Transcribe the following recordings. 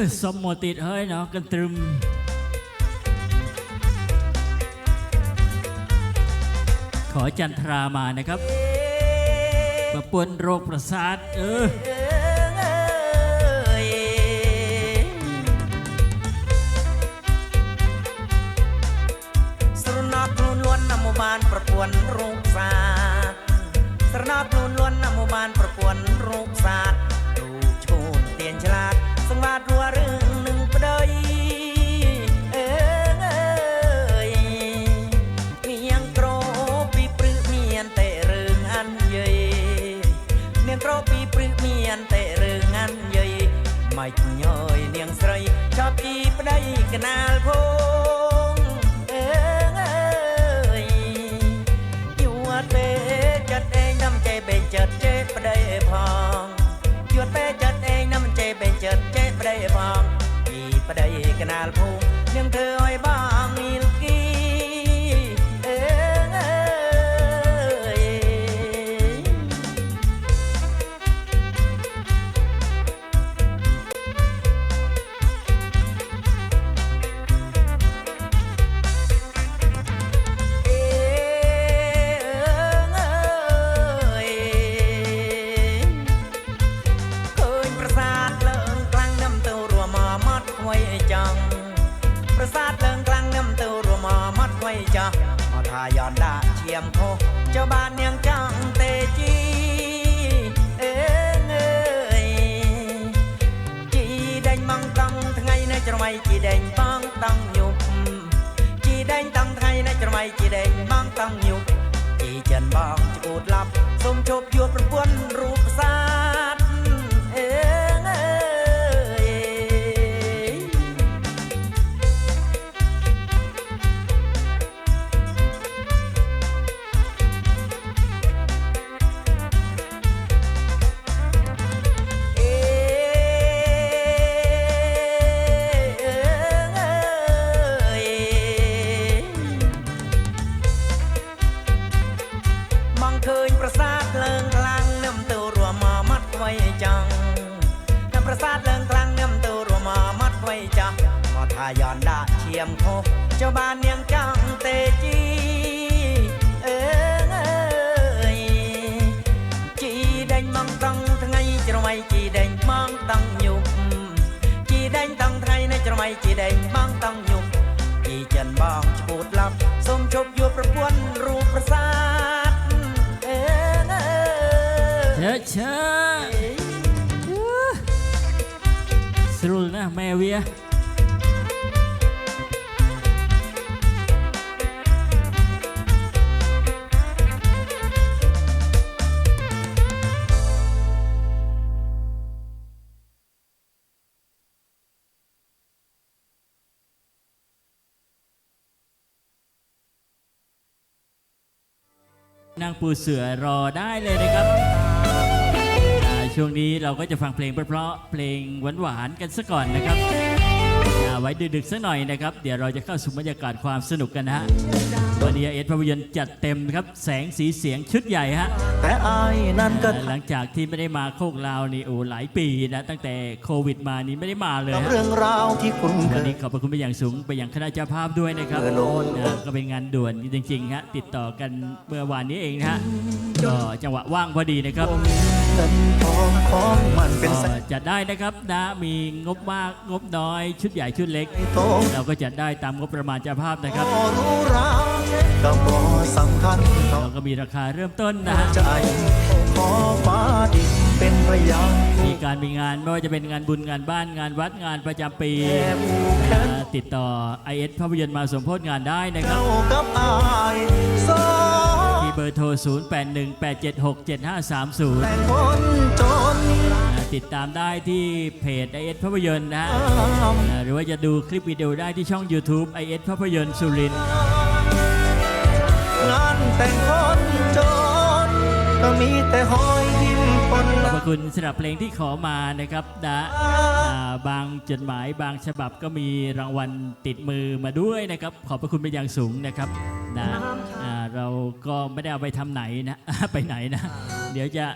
อสมมติดเฮ้ยเนาะกันตรึมขอจันทรามานะครับมาปวนโรคประสาท เออ មិនញយនាងស្រីចប់ជីប្តីកណាលភងអើយយួតពេចិត្តឯងនំចេបេងចិត្តចេប្តីផងយួតពេចិត្តឯងនំចេបេងចិត្តចេប្តីផងជីប្តីកណាលភងនាងធ្វើឲ្យបង la ចុះបាននាងចង់ទេជីអើងអើយជីដេញមកតង់ថ្ងៃច្រមៃជីដេញមកតង់ញប់ជីដេញតង់ថ្ងៃនៃច្រមៃជីដេញមកតង់ញប់ជីចិនបងឈួតឡាប់សូមជប់យួរប្រពន្ធរូបប្រសាទអើងអើយឆាឆាស្រួលណាស់ម៉ែវា นางปูเสือรอได้เลยนะครับอ่าช่วงนี้เราก็จะฟังเพลงเพราะๆเพลงหวานๆกันซะก่อนนะครับอ่าไว้ดึกๆสักหน่อยนะครับ เดี๋ยวเราจะเข้าสู่บรรยากาศความสนุกกันนะฮะ วันนี้เอสภาพยนตร์จัดเต็มครับ แสงสีเสียงชุดใหญ่ฮะแต่อายนั้นก็หลังจากที่ไม่ได้มาโคกลาวนี่โอ้หลายปีนะตั้งแต่โควิดมานี่ไม่ได้มาเลยกับฮะเรื่องราวที่คุณเควันยนี้ขอบพระคุณไปอย่างสูงไปอย่างคณะเจ้าภาพด้วยนะครับเออโลดนะก็เป็นงานด่วนจริงๆฮะติดต่อกันเมื่อวานนี้เองนะฮะก็จังหวะว่างพอดีนะครับ จัดได้นะครับนะมีงบมากงบน้อย ชุดใหญ่ชุดเล็กโตเราก็จัดได้ตามงบประมาณเจ้าภาพนะครับพอรู้รักก็บ่สำคัญต่อเราก็มีราคาเริ่มต้นนะฮะใจขอฟ้าดินเป็นพยานมีการมีงานไม่ว่าจะเป็นงานบุญงานบ้านงานวัดงานประจำปีแอบผูกแขอ่นาติดต่อ IS ภาพยนตร์มาสมโพธงานได้นะครับเจ้ากับอายสองที่เบอร์โทร 0818767530แต่คนจนอ่าติดตามได้ที่เพจ IS ภาพยนตร์นะฮะอ่าหรือว่าจะดูคลิปวิดีโอได้ที่ช่อง YouTube IS ภาพยนตร์สุรินทร์งานแต่งคนจนก็มีแต่หอยยิ้มคนขอบละพระคุณสำหรับเพลงที่ขอมานะครับนะอ่าบางจดหมายบางฉบับก็มีรางวัลติดมือมาด้วยนะครับ ขอบพระคุณเป็นอย่างสูงนะครับนะอ่าเราก็ไม่ได้เอาไปทำไหนนะ ไปไหนนะ เดี๋ยวจะ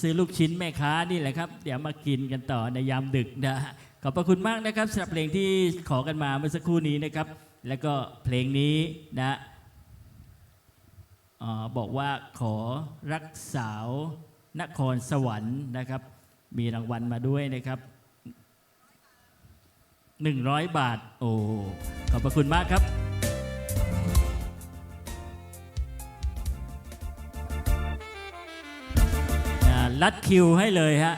ซื้อลูกชิ้นแม่ค้านี่แหละครับ เดี๋ยวมากินกันต่อในยามดึกนะขอบพระคุณมากนะครับสำหรับเพลงที่ขอกันมาเมื่อสักครู่นี้นะครับ แล้วก็เพลงนี้นะออบอกว่าขอรักสาวนครสวรรค์นะครับ มีรางวัลมาด้วยนะครับ 100 บาท โอ้ขอบพระคุณมากครับ ลัดคิวให้เลยฮะ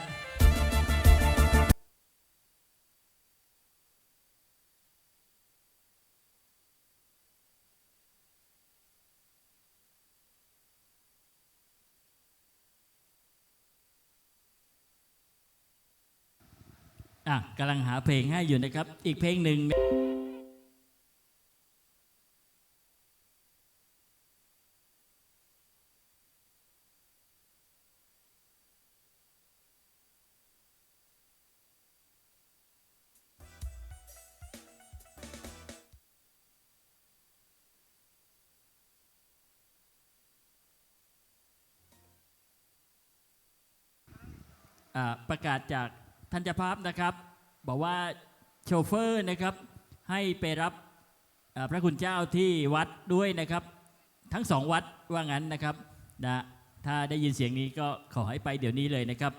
อะกำลังหาเพลงให้อยู่นะครับ อีกเพลงหนึ่ง อ่าประกาศจากท่านเจ้าภาพนะครับ บอกว่าโชเฟอร์นะครับให้ไปรับอ่าพระคุณเจ้าที่วัดด้วยนะครับ ทั้งสองวัดว่างั้นนะครับนะถ้าได้ยินเสียงนี้ก็ขอให้ไปเดี๋ยวนี้เลยนะครับ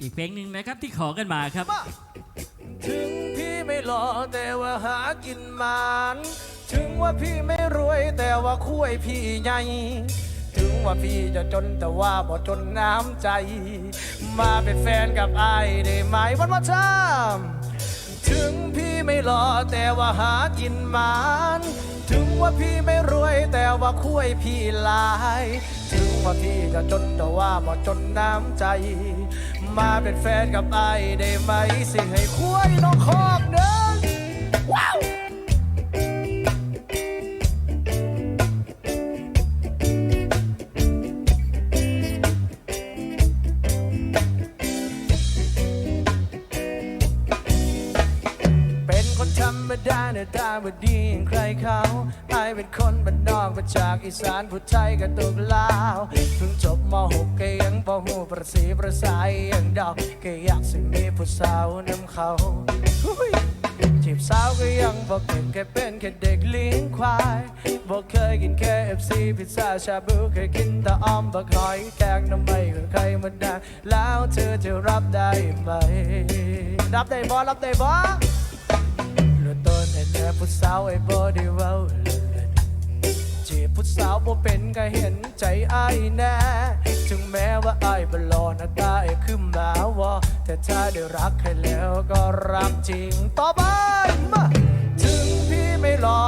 อีกเพลงหนึ่งนะครับที่ขอกันมาครับ ถึงพี่ไม่หล่อแต่ว่าหากินมานถึงว่าพี่ไม่รวยแต่ว่าคุยพี่ใหญ่ถึงว่าพี่จะจนแต่ว่าบ่จนน้ำใจ มาเป็นแฟนกับไอ้ได้ไหมวันว่าช้ำถึงพี่ไม่หล่อแต่ว่าหากินมานถึงว่าพี่ไม่รวยแต่ว่าคุยพี่หลาย ถึงว่าพี่จะจนแต่ว่าบ่จนน้ำใจ มาเป็นแฟนกับไอ้ได้ไหมสิให้คุยน้องคอกเดินว้าวเป็นคนธรรมดาเนื้อตาบดีอย่างใครเขา เป็นคนบ้านนอกมาจากอีสานผู้ไทยกับตุกลาวเพิ่งจบม .6 ก็ยังบ่หูประสีประสายอย่างดอกก็อยากสิมีผู้สาวนำเขาหุ้ยจีบสาวก็ยังบอกเก่งแค่เป็นแค่เด็กเลี้ยงควายบอกเคยกิน KFC พิซซ่าชาบูเคยกินแต่อ้อมบักหอยแกงน้ำไม่กับใครมาได้แล้วเธอจะรับได้ไหม รับได้บ่รับได้บ่เหลือต้นไอ้แน่ผู้สาวไอ้บ่ได้เว้าเล จีบผู้สาวบ่เป็นก็เห็นใจอ้ายแน่ ถึงแม้ว่าอ้ายบ่หล่อหน้าตาไอ้คือหมาวอแต่ถ้าได้รักใครแล้วก็รักจริงต่อไปมาถึงพี่ไม่หล่อ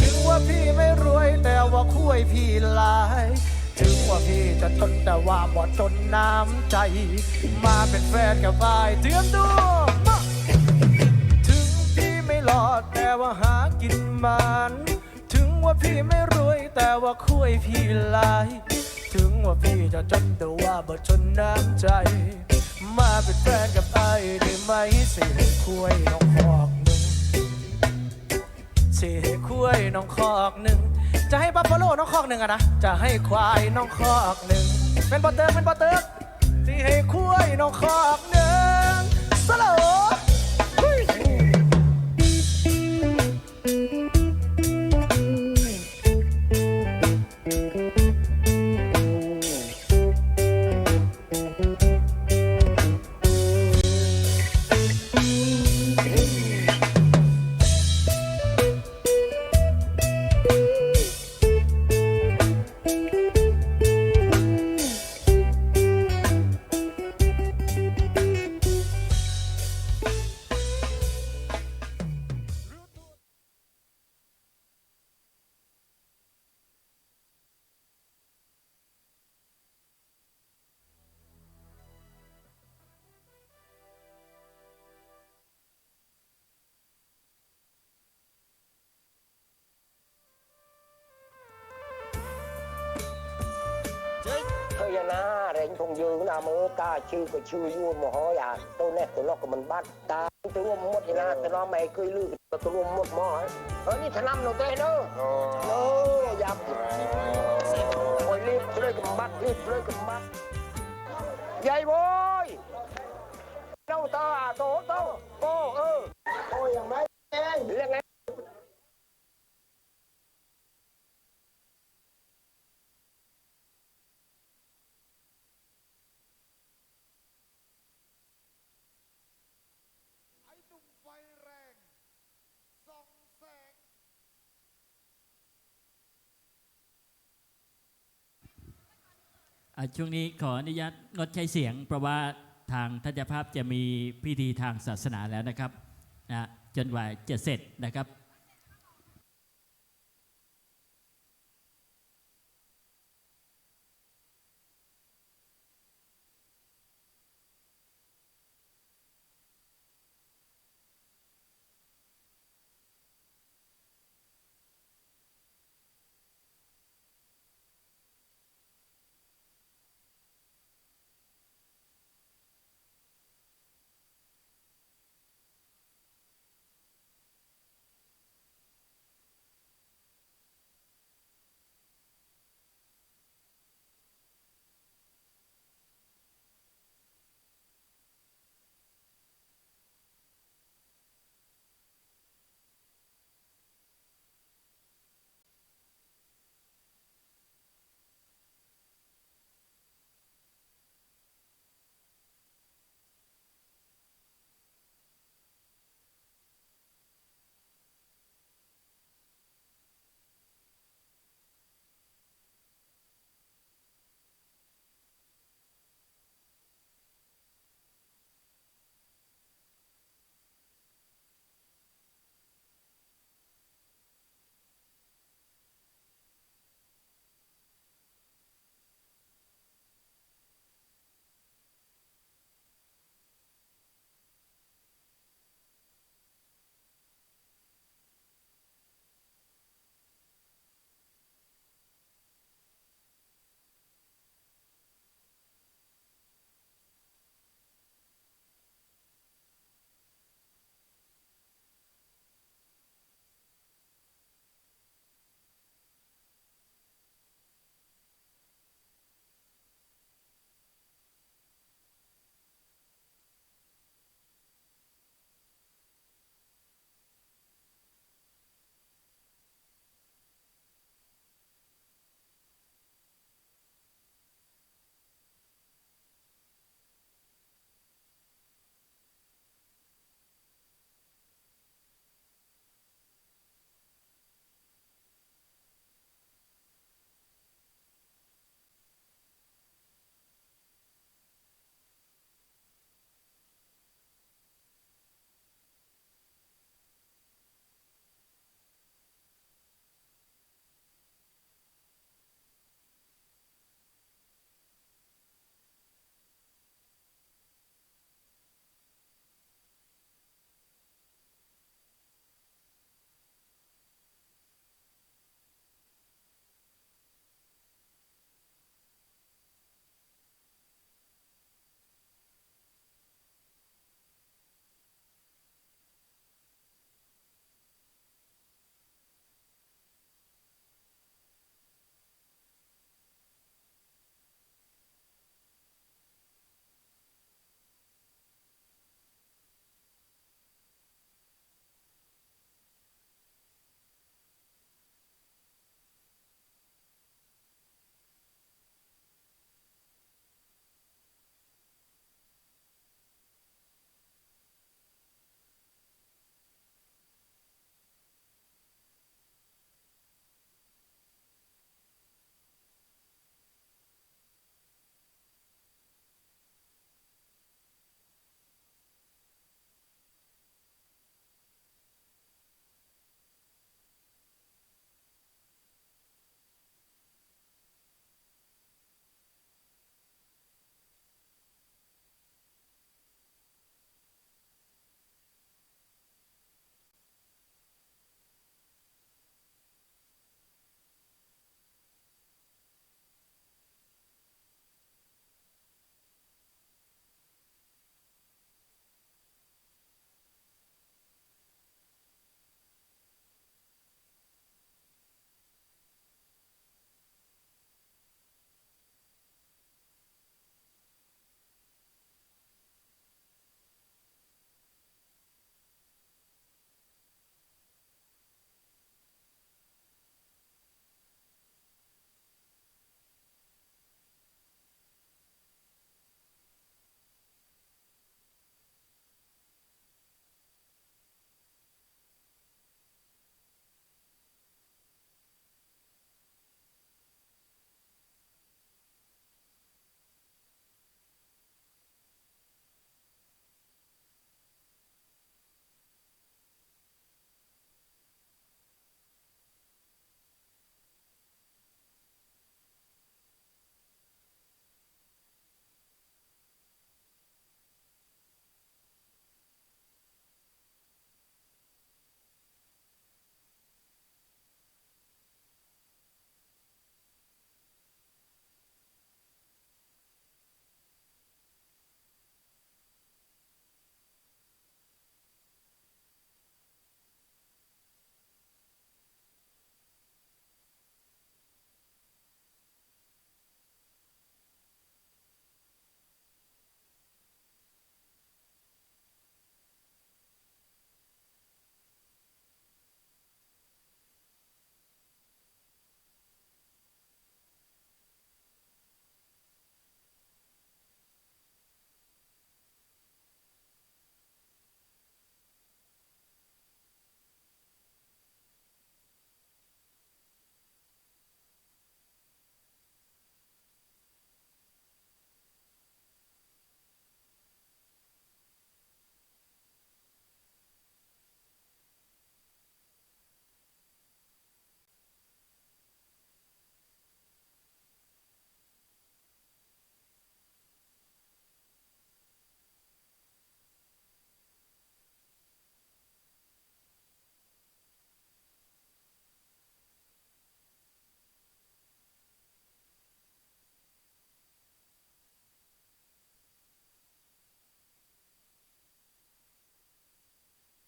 ถึงว่าพี่ไม่รวยแต่ว่าคุยพี่หลายถึงว่าพี่จะจนแต่ว่าบ่จนน้ำใจ มาเป็นแฟนกับอ้ายเตรียมตัว แต่ว่าหากินมันถึงว่าพี่ไม่รวยแต่ว่าคุยพี่หลายถึงว่าพี่จะจนแต่ว่าบ่จนน้ำใจ มาเป็นแฟนกับไอ้ได้ไหมสิให้คุยน้องคอกหนึ่งสิให้คุยน้องคอกหนึ่งจะให้บัฟฟาโลน้องคอกหนึ่งอะนะจะให้ควายน้องคอกหนึ่งเป็นบอเติร์เป็นบอเติร์กสิให้คุยน้องคอกหนึ่งสโล không dương là mơ ta chưa có chưa vua mà họ à tôi nè tôi lo của mình bắt ta tôi luôn một thì là tôi lo mày cười lư tôi luôn một mò ấy ở นี่ทนำเราได้เนอะเนอะยับคอยรีบเลยกับบัดรีบเลยกับบัดใหญ่โว้ยเจ้าตาโตโตโตเออโตอย่างไรเองเรื่องไง ช่วงนี้ขออนุญาตงดใช้เสียง เพราะว่าทางทัศนภาพจะมีพิธีทางศาสนาแล้วนะครับนะจนกว่าจะเสร็จนะครับ